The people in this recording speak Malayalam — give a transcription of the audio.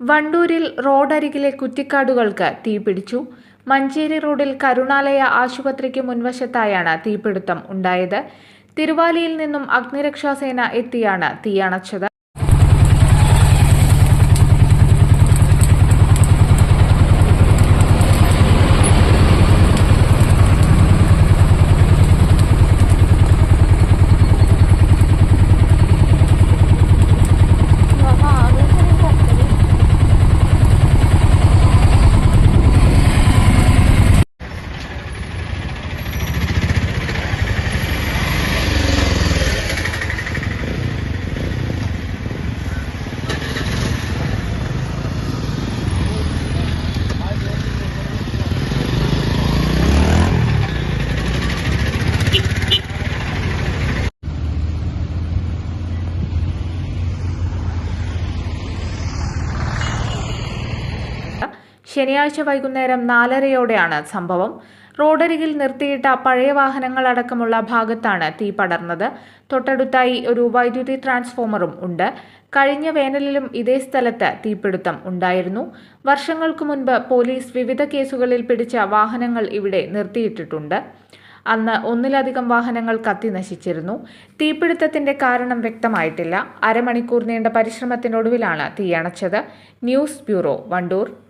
വണ്ടൂരിൽ റോഡരികിലെ കുറ്റിക്കാടുകൾക്ക് തീപിടിച്ചു. മഞ്ചേരി റോഡിൽ കരുണാലയ ആശുപത്രിക്ക് മുൻവശത്തായാണ് തീപിടുത്തം ഉണ്ടായത്. തിരുവാലിയിൽ നിന്നും അഗ്നിരക്ഷാസേന എത്തിയാണ് തീയണച്ചത് ശനിയാഴ്ച വൈകുന്നേരം നാലരയോടെയാണ് സംഭവം. റോഡരികിൽ നിർത്തിയിട്ട പഴയ വാഹനങ്ങൾ അടക്കമുള്ള ഭാഗത്താണ് തീ പടർന്നത്. തൊട്ടടുത്തായി ഒരു വൈദ്യുതി ട്രാൻസ്ഫോമറും ഉണ്ട്. കഴിഞ്ഞ വേനലിലും ഇതേ സ്ഥലത്ത് തീപിടുത്തം ഉണ്ടായിരുന്നു. വർഷങ്ങൾക്കു മുൻപ് പോലീസ് വിവിധ കേസുകളിൽ പിടിച്ച വാഹനങ്ങൾ ഇവിടെ നിർത്തിയിട്ടിട്ടുണ്ട്. അന്ന് ഒന്നിലധികം വാഹനങ്ങൾ കത്തി നശിച്ചിരുന്നു. തീപിടുത്തത്തിന്റെ കാരണം വ്യക്തമായിട്ടില്ല. അരമണിക്കൂർ നീണ്ട പരിശ്രമത്തിനൊടുവിലാണ് തീയണച്ചത് news bureau Wandoor.